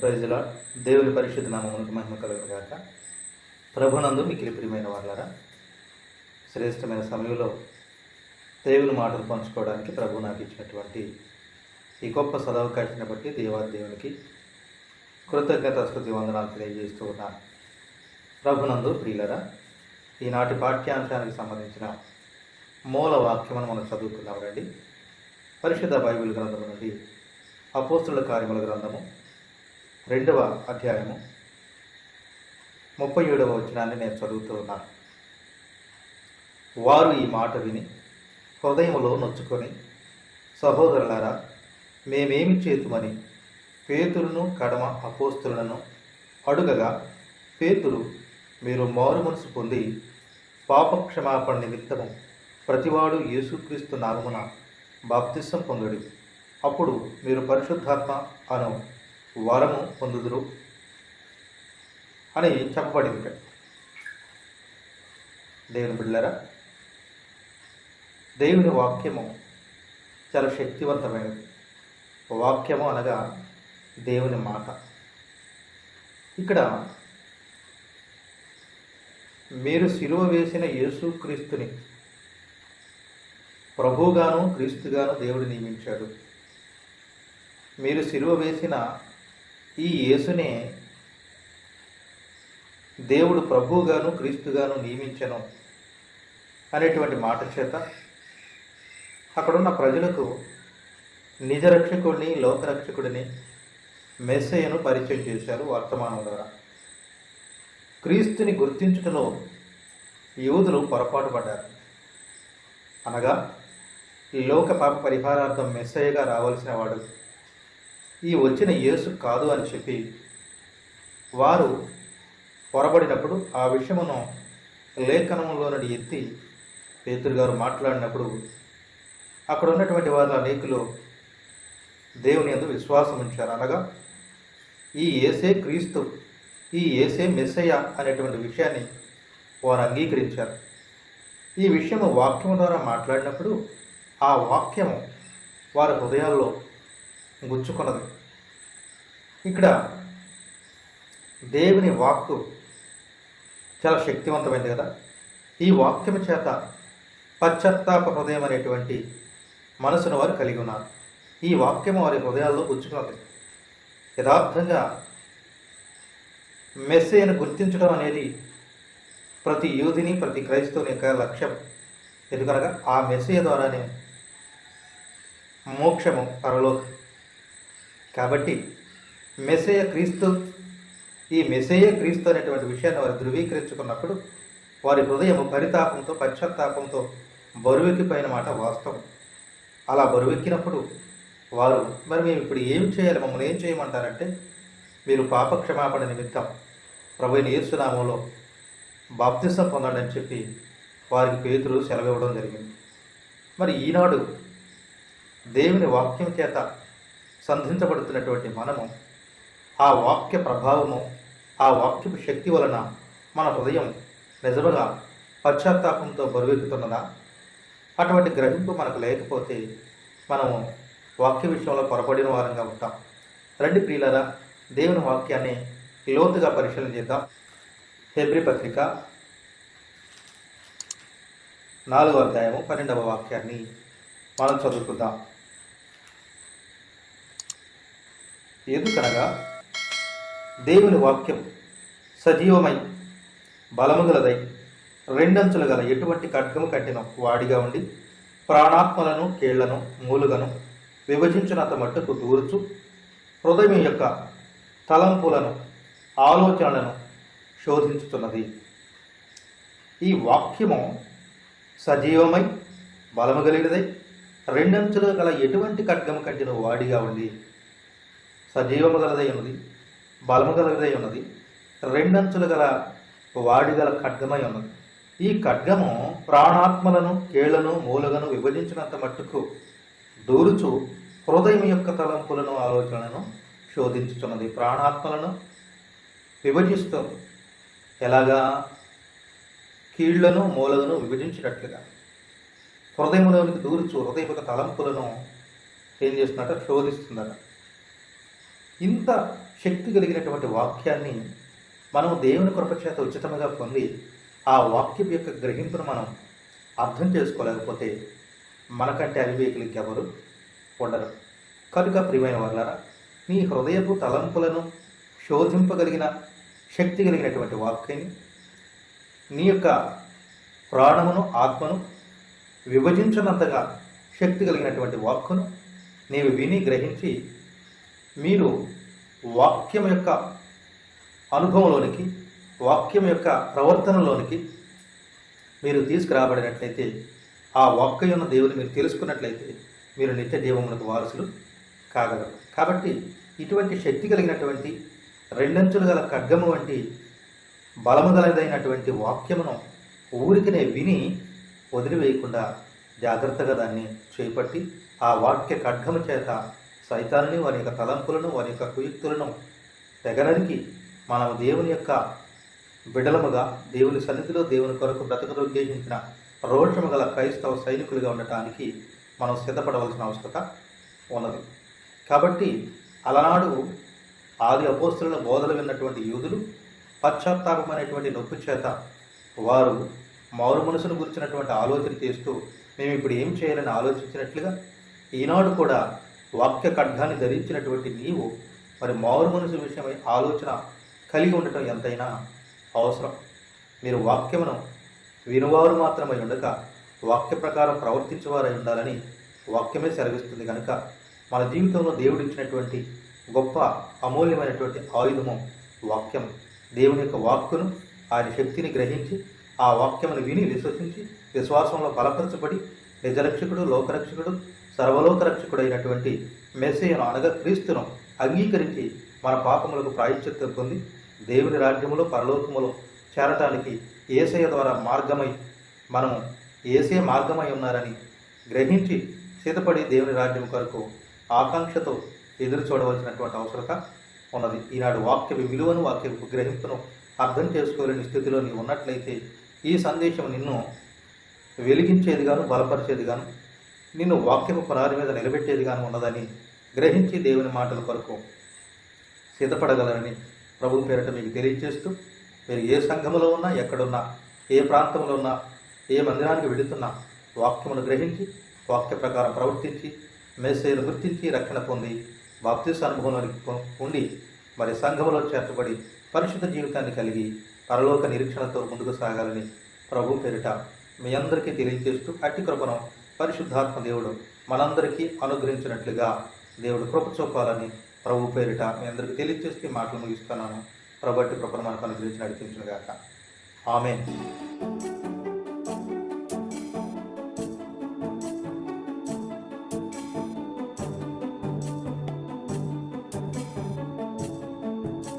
ప్రజల దేవుని పరిశుద్ధ నామమునకు మహిమ కలుగుగాక ప్రభునందు మిక్కిలి ప్రియమైన వాళ్ళారా శ్రేష్టమైన సమయంలో దేవుని మాటలు పంచుకోవడానికి ప్రభు నాకు ఇచ్చినటువంటి ఈ గొప్ప సదవకాశాన్ని బట్టి దేవాదేవునికి కృతజ్ఞత స్థుతి వందనాలు తెలియజేస్తూ ఉన్నాను ప్రభునందు ప్రియులరా ఈనాటి పాఠ్యాంశానికి సంబంధించిన మూల వాక్యమును మనం చదువుకున్నాం రండి. పరిశుద్ధ బైబిల్ గ్రంథము నుండి అపోస్తుల కార్యముల గ్రంథము రెండవ అధ్యాయము. ముప్పై ఏడవ వచనాన్ని నేను చదువుతూ ఉన్నాను వారు ఈ మాట విని హృదయంలో నొచ్చుకొని సహోదరులారా మేమేమి చేతుమని పేతులను కడమ అపోస్తులను అడుగగా పేతురు మీరు మారు మనసు పొంది పాపక్షమాపణ నిమిత్తము ప్రతివాడు యేసుక్రీస్తు నామమున బాప్తిసం పొందడు. అప్పుడు మీరు పరిశుద్ధాత్మ అను వరము పొందుదురు అని చెప్పబడింది. ఇక్కడ దేవుని బిళ్ళరా దేవుని వాక్యము చాలా శక్తివంతమైనది. వాక్యము అనగా దేవుని మాట. ఇక్కడ మీరు సిలువ వేసిన యేసుక్రీస్తుని ప్రభువుగాను క్రీస్తుగాను దేవుడు నియమించాడు. మీరు సిలువ వేసిన ఈ యేసునే దేవుడు ప్రభువుగాను క్రీస్తుగాను నియమించను అనేటువంటి మాట చేత అక్కడున్న ప్రజలకు నిజ రక్షకుడిని లోకరక్షకుడిని మెస్సయ్యను పరిచయం చేశారు వర్తమానం ద్వారా. క్రీస్తుని గుర్తించుటలో యూదులు పొరపాటు పడ్డారు. అనగా ఈ లోక పాప పరిహారార్థం మెస్సయ్యగా రావాల్సిన వాడు ఈ వచ్చిన యేసు కాదు అని చెప్పి వారు పొరబడినప్పుడు ఆ విషయమును లేఖనంలో నుండి ఎత్తి పేతురు గారు మాట్లాడినప్పుడు అక్కడ ఉన్నటువంటి వారు అనేకులు దేవుని ఎందుకు విశ్వాసం ఉంచారు. అనగా ఈ ఏసే క్రీస్తు ఈ ఏసే మెస్సయ్య అనేటువంటి విషయాన్ని వారు అంగీకరించారు. ఈ విషయము వాక్యము ద్వారా మాట్లాడినప్పుడు ఆ వాక్యము వారి హృదయాల్లో గుచ్చుకున్నది. ఇక్కడ దేవుని వాక్కు చాలా శక్తివంతమైంది కదా. ఈ వాక్యము చేత పశ్చాత్తాప హృదయం అనేటువంటి మనసును వారు కలిగి ఉన్నారు. ఈ వాక్యం వారి హృదయాల్లో గుచ్చుకున్నది. యథార్థంగా మెస్సేను గుర్తించడం అనేది ప్రతి యూదిని ప్రతి క్రైస్తవుని యొక్క లక్ష్యం. ఎందుకనగా ఆ మెస్సేయ ద్వారానే మోక్షము పరలోక కాబట్టి మెసేయ క్రీస్తు ఈ మెసేయ క్రీస్తు అనేటువంటి విషయాన్ని వారు ధృవీకరించుకున్నప్పుడు వారి హృదయం పరితాపంతో పశ్చాత్తాపంతో బరువెక్కిపోయిన మాట వాస్తవం. అలా బరువెక్కినప్పుడు వారు మరి మేము ఇప్పుడు ఏం చేయాలి? మమ్మల్ని ఏం చేయమంటారంటే మీరు పాపక్షమాపణ నిమిత్తం ప్రభుని యేసునామంలో బాప్తిసం పొందండి అని చెప్పి వారికి పేతులు సెలవివ్వడం జరిగింది. మరి ఈనాడు దేవుని వాక్యం చేత సంధించబడుతున్నటువంటి మనము ఆ వాక్య ప్రభావము ఆ వాక్యపు శక్తి వలన మన హృదయం నిజముగా పశ్చాత్తాపంతో బరువెక్కుతున్నదా? అటువంటి గ్రహింపు మనకు లేకపోతే మనము వాక్య విషయంలో పొరపడిన వారంగా ఉంటాం. రండి ప్రియులరా దేవుని వాక్యాన్ని లోతుగా పరిశీలన చేద్దాం. హెబ్రి పత్రిక నాలుగో అధ్యాయము పన్నెండవ వాక్యాన్ని మనం చదువుకుందాం. ఎందుకనగా దేవుని వాక్యం సజీవమై బలము గలదై రెండంచులు గల ఎటువంటి ఖడ్గము కట్టిన వాడిగా ఉండి ప్రాణాత్మలను కేళ్ళను మూలుగను విభజించినంత మట్టుకు దూర్చు హృదయం యొక్క తలంపులను ఆలోచనలను శోధించుతున్నది ఈ వాక్యము సజీవమై బలము కలిగినదై రెండంచులు గల ఎటువంటి ఖడ్గము కట్టిన వాడిగా ఉండి సజీవము గలదై ఉన్నది బలము గలదై ఉన్నది రెండంచులు గల వాడి గల ఖడ్గమై ఉన్నది. ఈ ఖడ్గము ప్రాణాత్మలను కేళ్ళను మూలగను విభజించినంత మట్టుకు దూరుచు హృదయం యొక్క తలంపులను ఆలోచనలను శోధించుతున్నది ప్రాణాత్మలను విభజిస్తుంది. ఎలాగా? కీళ్ళను మూలలను విభజించినట్లుగా. హృదయంలోనికి దూరుచు హృదయ యొక్క తలంపులను ఏం చేస్తున్నట్టు శోధిస్తుందట. ఇంత శక్తి కలిగినటువంటి వాక్యాన్ని మనం దేవుని కృపచేత ఉచితంగా పొంది ఆ వాక్యం యొక్క గ్రహింపును మనం అర్థం చేసుకోలేకపోతే మనకంటే అవివేకులు ఎవరు ఉండరు. కనుక ప్రియమైన వాళ్ళారా నీ హృదయపు తలంపులను శోధింపగలిగిన శక్తి కలిగినటువంటి వాక్యాన్ని నీ యొక్క ప్రాణమును ఆత్మను విభజించినంతగా శక్తి కలిగినటువంటి వాక్కును నీవు విని గ్రహించి మీరు వాక్యం యొక్క అనుభవంలోనికి వాక్యం యొక్క ప్రవర్తనలోనికి మీరు తీసుకురాబడినట్లయితే ఆ వాక్యం ఉన్న దేవుని మీరు తెలుసుకున్నట్లయితే మీరు నిత్య జీవమునకు వారసులు కాగలరు. కాబట్టి ఇటువంటి శక్తి కలిగినటువంటి రెండంచులు గల ఖడ్గము వంటి బలము గలదైనటువంటి వాక్యమును ఊరికనే విని వదిలివేయకుండా జాగ్రత్తగా దాన్ని చేపట్టి ఆ వాక్య ఖడ్గము చేత సైతాన్ని వారి యొక్క తలంపులను వారి యొక్క కుయుక్తులను తెగనరికి మనం దేవుని యొక్క బిడలముగా దేవుని సన్నిధిలో దేవుని కొరకు బ్రతకదొద్దేశించిన రోషము గల క్రైస్తవ సైనికులుగా ఉండటానికి మనం సిద్ధపడవలసిన అవసరత ఉన్నది. కాబట్టి అలనాడు ఆది అపోస్తుల బోధలు విన్నటువంటి యూదులు పశ్చాత్తాపమైనటువంటి నొప్పు చేత వారు మారు మనసును గురించినటువంటి ఆలోచన చేస్తూ మేము ఇప్పుడు ఏం చేయాలని ఆలోచించినట్లుగా ఈనాడు కూడా వాక్య ఖడ్గాన్ని ధరించినటువంటి నీవు మరి మారు మనసు విషయమై ఆలోచన కలిగి ఉండటం ఎంతైనా అవసరం. మీరు వాక్యమును వినువారు మాత్రమై ఉండక వాక్య ప్రకారం ప్రవర్తించేవారై ఉండాలని వాక్యమే సెలవిస్తుంది కనుక మన జీవితంలో దేవుడిచ్చినటువంటి గొప్ప అమూల్యమైనటువంటి ఆయుధము వాక్యం. దేవుని యొక్క వాక్కును ఆయన శక్తిని గ్రహించి ఆ వాక్యమును విని విశ్వసించి విశ్వాసంలో బలపరచబడి నిజరక్షకుడు లోకరక్షకుడు సర్వలోక రక్షకుడైనటువంటి మెస్సేయను అనగా క్రీస్తును అంగీకరించి మన పాపములకు ప్రాయశ్చిత్తం పొంది దేవుని రాజ్యములో పరలోకములో చేరటానికి ఏసయ ద్వారా మార్గమై మనము ఏసే మార్గమై ఉన్నారని గ్రహించి సిద్ధపడి దేవుని రాజ్యం కొరకు ఆకాంక్షతో ఎదురు చూడవలసినటువంటి అవసరత ఉన్నది. ఈనాడు వాక్య విలువను వాక్య గ్రహింపును అర్థం చేసుకోలేని స్థితిలో నీవు ఉన్నట్లయితే ఈ సందేశం నిన్ను వెలిగించేదిగాను బలపరిచేదిగాను నిన్ను వాక్యపు పునాది మీద నిలబెట్టేదిగాను ఉన్నదని గ్రహించి దేవుని మాటల కొరకు సిద్ధపడగలరని ప్రభు పేరిట మీకు తెలియజేస్తూ మీరు ఏ సంఘములో ఉన్నా ఎక్కడున్నా ఏ ప్రాంతంలో ఉన్నా ఏ మందిరానికి వెళుతున్నా వాక్యమును గ్రహించి వాక్య ప్రకారం ప్రవర్తించి మేసేను గుర్తించి రక్షణ పొంది బాప్తిస్ అనుభవంలోనికి ఉండి మరి సంఘములో చేర్చబడి పరిశుద్ధ జీవితాన్ని కలిగి పరలోక నిరీక్షణతో ముందుకు సాగాలని ప్రభు పేరిట మీ అందరికీ తెలియజేస్తూ అట్టి కృపను పరిశుద్ధాత్మ దేవుడు మనందరికీ అనుగ్రహించినట్లుగా దేవుడు కృప చూపాలని ప్రభు పేరిట మీ అందరికీ తెలియజేస్తే మాటలు ముగిస్తున్నాను. ప్రభు అట్టి కృపను మనకు అనుగ్రహించి నడిపించునుగాక. ఆమె